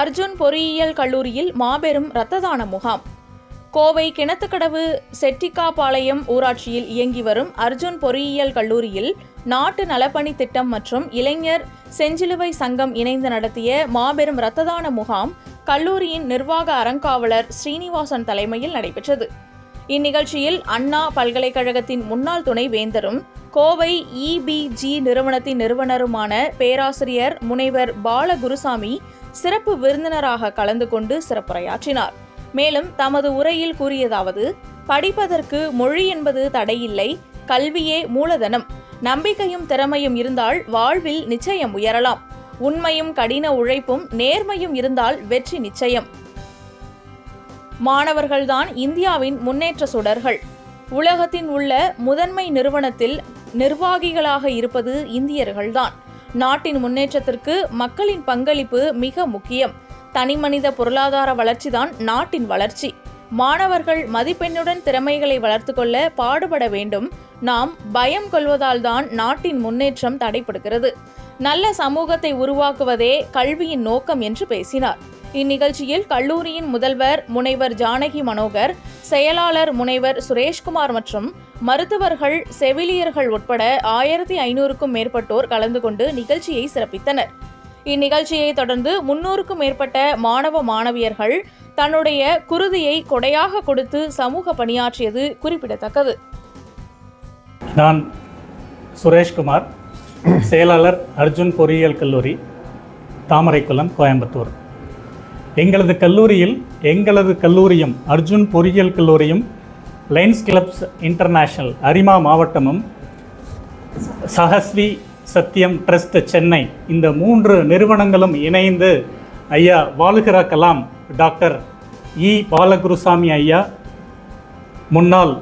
அர்ஜுன் பொறியியல் கல்லூரியில் மாபெரும் இரத்த தான முகாம். கோவை கிணத்துக்கடவு செட்டிக்காபாளையம் ஊராட்சியில் இயங்கி வரும் அர்ஜுன் பொறியியல் கல்லூரியில் நாட்டு நலப்பணி திட்டம் மற்றும் இளைஞர் செஞ்சிலுவை சங்கம் இணைந்து நடத்திய மாபெரும் இரத்த தான முகாம் கல்லூரியின் நிர்வாக அறங்காவலர் ஸ்ரீனிவாசன் தலைமையில் நடைபெற்றது. இந்நிகழ்ச்சியில் அண்ணா பல்கலைக்கழகத்தின் முன்னாள் துணை வேந்தரும் கோவை இபிஜி நிறுவனத்தின் நிறுவனருமான பேராசிரியர் முனைவர் பாலகுருசாமி சிறப்பு விருந்தினராக கலந்து கொண்டு சிறப்புரையாற்றினார். மேலும் தமது உரையில் கூறியதாவது படிப்பதற்கு மொழி என்பது தடையில்லை கல்வியே மூலதனம். நம்பிக்கையும் திறமையும் இருந்தால் வாழ்வில் நிச்சயம் உயரலாம். உண்மையும் கடின உழைப்பும் நேர்மையும் இருந்தால் வெற்றி நிச்சயம். மாணவர்கள்தான் இந்தியாவின் முன்னேற்ற சுடர்கள். உலகத்தின் உள்ள முதன்மை நிறுவனத்தில் நிர்வாகிகளாக இருப்பது இந்தியர்கள்தான். நாட்டின் முன்னேற்றத்திற்கு மக்களின் பங்களிப்பு மிக முக்கியம். தனிமனித பொருளாதார வளர்ச்சிதான் நாட்டின் வளர்ச்சி. மாணவர்கள் மதிப்பெண்ணுடன் திறமைகளை வளர்த்துக்கொள்ள பாடுபட வேண்டும். நாம் பயம் கொள்வதால் தான் நாட்டின் முன்னேற்றம் தடைபடுகிறது. நல்ல சமூகத்தை உருவாக்குவதே கல்வியின் நோக்கம் என்று பேசினார். இந்நிகழ்ச்சியில் கல்லூரியின் முதல்வர் முனைவர் ஜானகி மனோகர் செயலாளர் முனைவர் சுரேஷ்குமார் மற்றும் மருத்துவர்கள் செவிலியர்கள் உட்பட ஆயிரத்தி ஐநூறுக்கும் மேற்பட்டோர் கலந்து கொண்டு நிகழ்ச்சியை சிறப்பித்தனர். இந்நிகழ்ச்சியை தொடர்ந்து முன்னூறுக்கும் மேற்பட்ட மாணவ மாணவியர்கள் தன்னுடைய குருதியை கொடையாக கொடுத்து சமூக பணியாற்றியது குறிப்பிடத்தக்கது. நான் சுரேஷ்குமார் செயலாளர் அர்ஜுன் பொறியியல் கல்லூரி தாமரைக்குளம் கோயம்புத்தூர். எங்களது கல்லூரியில் எங்களது கல்லூரியும் அர்ஜுன் பொறியியல் கல்லூரியும் லைன்ஸ் கிளப்ஸ் இன்டர்நேஷனல் அரிமா மாவட்டமும் சஹஸ்வி சத்யம் ட்ரஸ்ட் சென்னை இந்த மூன்று நிறுவனங்களும் இணைந்து ஐயா வாழுகிற கலாம் டாக்டர் இ. பாலகுருசாமி ஐயா முன்னாள்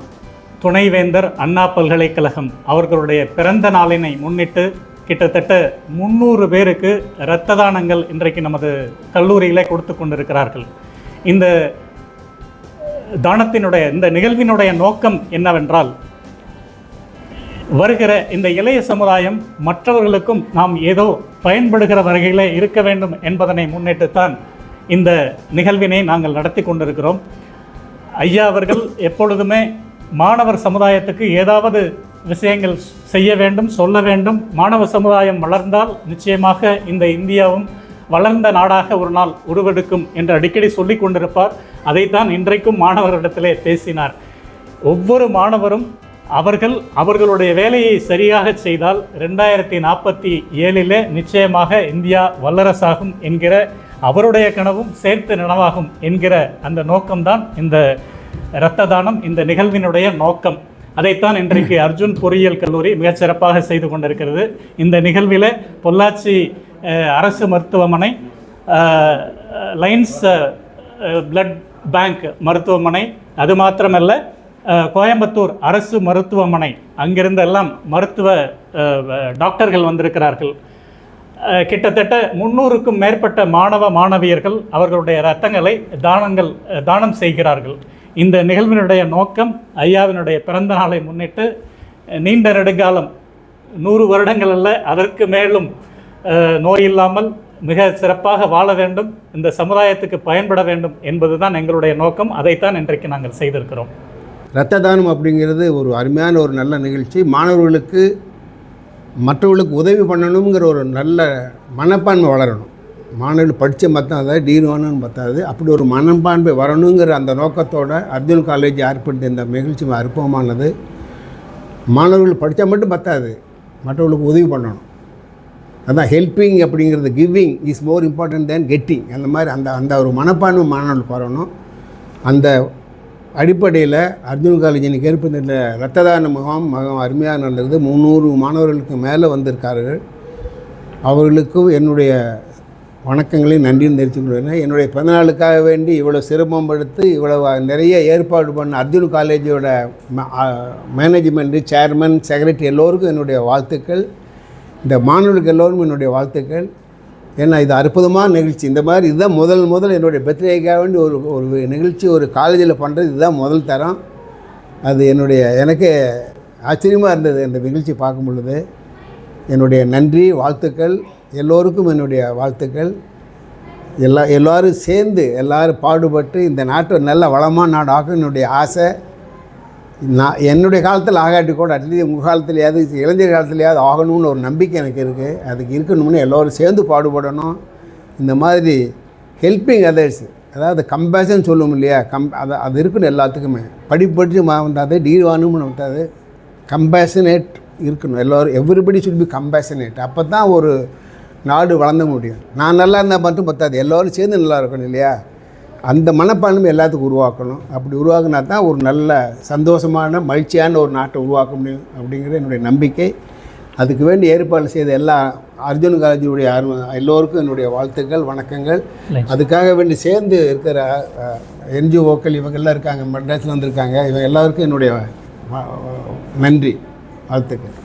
துணைவேந்தர் அண்ணா பல்கலைக்கழகம் அவர்களுடைய பிறந்த நாளினை முன்னிட்டு கிட்டத்தட்ட முந்நூறு பேருக்கு இரத்த தானங்கள் இன்றைக்கு நமது கல்லூரியிலே கொடுத்து கொண்டிருக்கிறார்கள். இந்த தானத்தினுடைய இந்த நிகழ்வினுடைய நோக்கம் என்னவென்றால் வருகிற இந்த இளைய சமுதாயம் மற்றவர்களுக்கும் நாம் ஏதோ பயன்படுகிற வகையிலே இருக்க வேண்டும் என்பதனை முன்னிட்டுத்தான் இந்த நிகழ்வினை நாங்கள் நடத்தி கொண்டிருக்கிறோம். ஐயா அவர்கள் எப்பொழுதுமே மாணவர் சமுதாயத்துக்கு ஏதாவது விஷயங்கள் செய்ய வேண்டும் சொல்ல வேண்டும். மாணவ சமுதாயம் வளர்ந்தால் நிச்சயமாக இந்த இந்தியாவும் வளர்ந்த நாடாக ஒரு நாள் உருவெடுக்கும் என்று அடிக்கடி சொல்லி கொண்டிருப்பார். அதைத்தான் இன்றைக்கும் மாணவர்களிடத்திலே பேசினார். ஒவ்வொரு மாணவரும் அவர்கள் அவர்களுடைய வேலையை சரியாக செய்தால் ரெண்டாயிரத்தி நாற்பத்தி ஏழிலே நிச்சயமாக இந்தியா வல்லரசாகும் என்கிற அவருடைய கனவும் சேர்த்து நனவாகும் என்கிற அந்த நோக்கம்தான் இந்த இரத்த தானம் இந்த நிகழ்வினுடைய நோக்கம். அதைத்தான் இன்றைக்கு அர்ஜுன் பொறியியல் கல்லூரி மிகச் சிறப்பாக செய்து கொண்டிருக்கிறது. இந்த நிகழ்வில் பொள்ளாச்சி அரசு மருத்துவமனை லைன்ஸ் பிளட் பேங்க் மருத்துவமனை அது மாத்திரமல்ல கோயம்புத்தூர் அரசு மருத்துவமனை அங்கிருந்தெல்லாம் மருத்துவ டாக்டர்கள் வந்திருக்கிறார்கள். கிட்டத்தட்ட முன்னூறுக்கும் மேற்பட்ட மாணவ மாணவியர்கள் அவர்களுடைய ரத்தங்களை தானங்கள் தானம் செய்கிறார்கள். இந்த நிகழ்வினுடைய நோக்கம் ஐயாவினுடைய பிறந்த நாளை முன்னிட்டு நீண்ட நெடுங்காலம் நூறு வருடங்கள் அல்ல அதற்கு மேலும் நோய் இல்லாமல் மிக சிறப்பாக வாழ வேண்டும் இந்த சமுதாயத்துக்கு பயன்பட வேண்டும் என்பதுதான் எங்களுடைய நோக்கம். அதைத்தான் இன்றைக்கு நாங்கள் செய்திருக்கிறோம். இரத்த தானம் அப்படிங்கிறது ஒரு அருமையான ஒரு நல்ல நிகழ்ச்சி. மாணவர்களுக்கு மற்றவர்களுக்கு உதவி பண்ணணுங்கிற ஒரு நல்ல மனப்பான்மை வளரணும். மாணவர்கள் படித்த மத்தம் அதாவது பத்தாது அப்படி ஒரு மனப்பான்மை வரணுங்கிற அந்த நோக்கத்தோட அர்ஜுன் காலேஜ் ஏற்படுத்திய இந்த நிகழ்ச்சி அற்புதமானது. மாணவர்கள் படித்தா மட்டும் பத்தாது. மற்றவர்களுக்கு உதவி பண்ணணும். அதான் ஹெல்பிங் அப்படிங்கிறது giving is more important than getting அந்த மாதிரி அந்த அந்த ஒரு மனப்பான்மை மாணவர்களுக்கு வரணும். அந்த அடிப்படையில் அர்ஜுன் காலேஜ் இன்றைக்கி ஏற்படுத்த ரத்த தான முகாம் மகம் அருமையாக நடந்தது. முந்நூறு மாணவர்களுக்கு மேலே வந்திருக்கார்கள். அவர்களுக்கும் என்னுடைய வணக்கங்களையும் நன்றியும் தெரிவித்துக் கொள்கிறேன். என்னுடைய பிறந்தநாளுக்காக வேண்டி இவ்வளோ சிரமம் எடுத்து இவ்வளோ நிறைய ஏற்பாடு பண்ண அர்ஜுன் காலேஜோட மேனேஜ்மெண்ட்டு சேர்மன் செக்ரட்டரி எல்லோருக்கும் என்னுடைய வாழ்த்துக்கள். இந்த மாணவர்களுக்கு எல்லோரும் என்னுடைய வாழ்த்துக்கள். ஏன்னா இது அற்புதமான நிகழ்ச்சி. இந்த மாதிரி இதுதான் முதல் முதல் என்னுடைய பர்த்டேக்காக வேண்டி ஒரு ஒரு நிகழ்ச்சி ஒரு காலேஜில் பண்ணுறது இதுதான் முதல் தரம். அது என்னுடைய எனக்கு ஆச்சரியமாக இருந்தது இந்த நிகழ்ச்சி பார்க்கும் பொழுது. என்னுடைய நன்றி வாழ்த்துக்கள். எல்லோருக்கும் என்னுடைய வாழ்த்துக்கள். எல்லா எல்லோரும் சேர்ந்து எல்லோரும் பாடுபட்டு இந்த நாட்டை ஒரு நல்ல வளமான நாடு ஆகும் என்னுடைய ஆசை. நான் என்னுடைய காலத்தில் ஆகாட்டி கூட அட்லீஸ்ட் உங்கள் காலத்துலையாவது இளைஞர் காலத்துலையாவது ஆகணும்னு ஒரு நம்பிக்கை எனக்கு இருக்குது அதுக்கு இருக்கணும்னு எல்லோரும் சேர்ந்து பாடுபடணும். இந்த மாதிரி ஹெல்ப்பிங் அதர்ஸ் அதாவது கம்பேஷன் சொல்லுவோம் இல்லையா? கம் அதை அது இருக்கணும் எல்லாத்துக்குமே. படிப்படிச்சு வந்தாது டீல் வாங்கணும்னு வந்தாது கம்பேஷனேட் இருக்கணும். எல்லோரும் எவ்ரிபடி சுட் பி கம்பேஷனேட் அப்போ தான் ஒரு நாடு வளர்ந்த முடியும். நான் நல்லா இருந்தால் மட்டும் பத்தாது. எல்லோரும் சேர்ந்து நல்லா இருக்கணும் இல்லையா? அந்த மனப்பான்மை எல்லாத்துக்கும் உருவாக்கணும். அப்படி உருவாக்குனா தான் ஒரு நல்ல சந்தோஷமான மகிழ்ச்சியான ஒரு நாட்டை உருவாக்க முடியும் அப்படிங்கிறது என்னுடைய நம்பிக்கை. அதுக்கு வேண்டி ஏற்பாடு செய்த எல்லா அர்ஜுன் காலேஜுடைய எல்லோருக்கும் என்னுடைய வாழ்த்துக்கள் வணக்கங்கள். அதுக்காக வேண்டி சேர்ந்து இருக்கிற என்ஜிஓக்கள் இவங்கெல்லாம் இருக்காங்க மெட்ராஸில் வந்திருக்காங்க. இவங்க எல்லாருக்கும் என்னுடைய நன்றி வாழ்த்துக்கள்.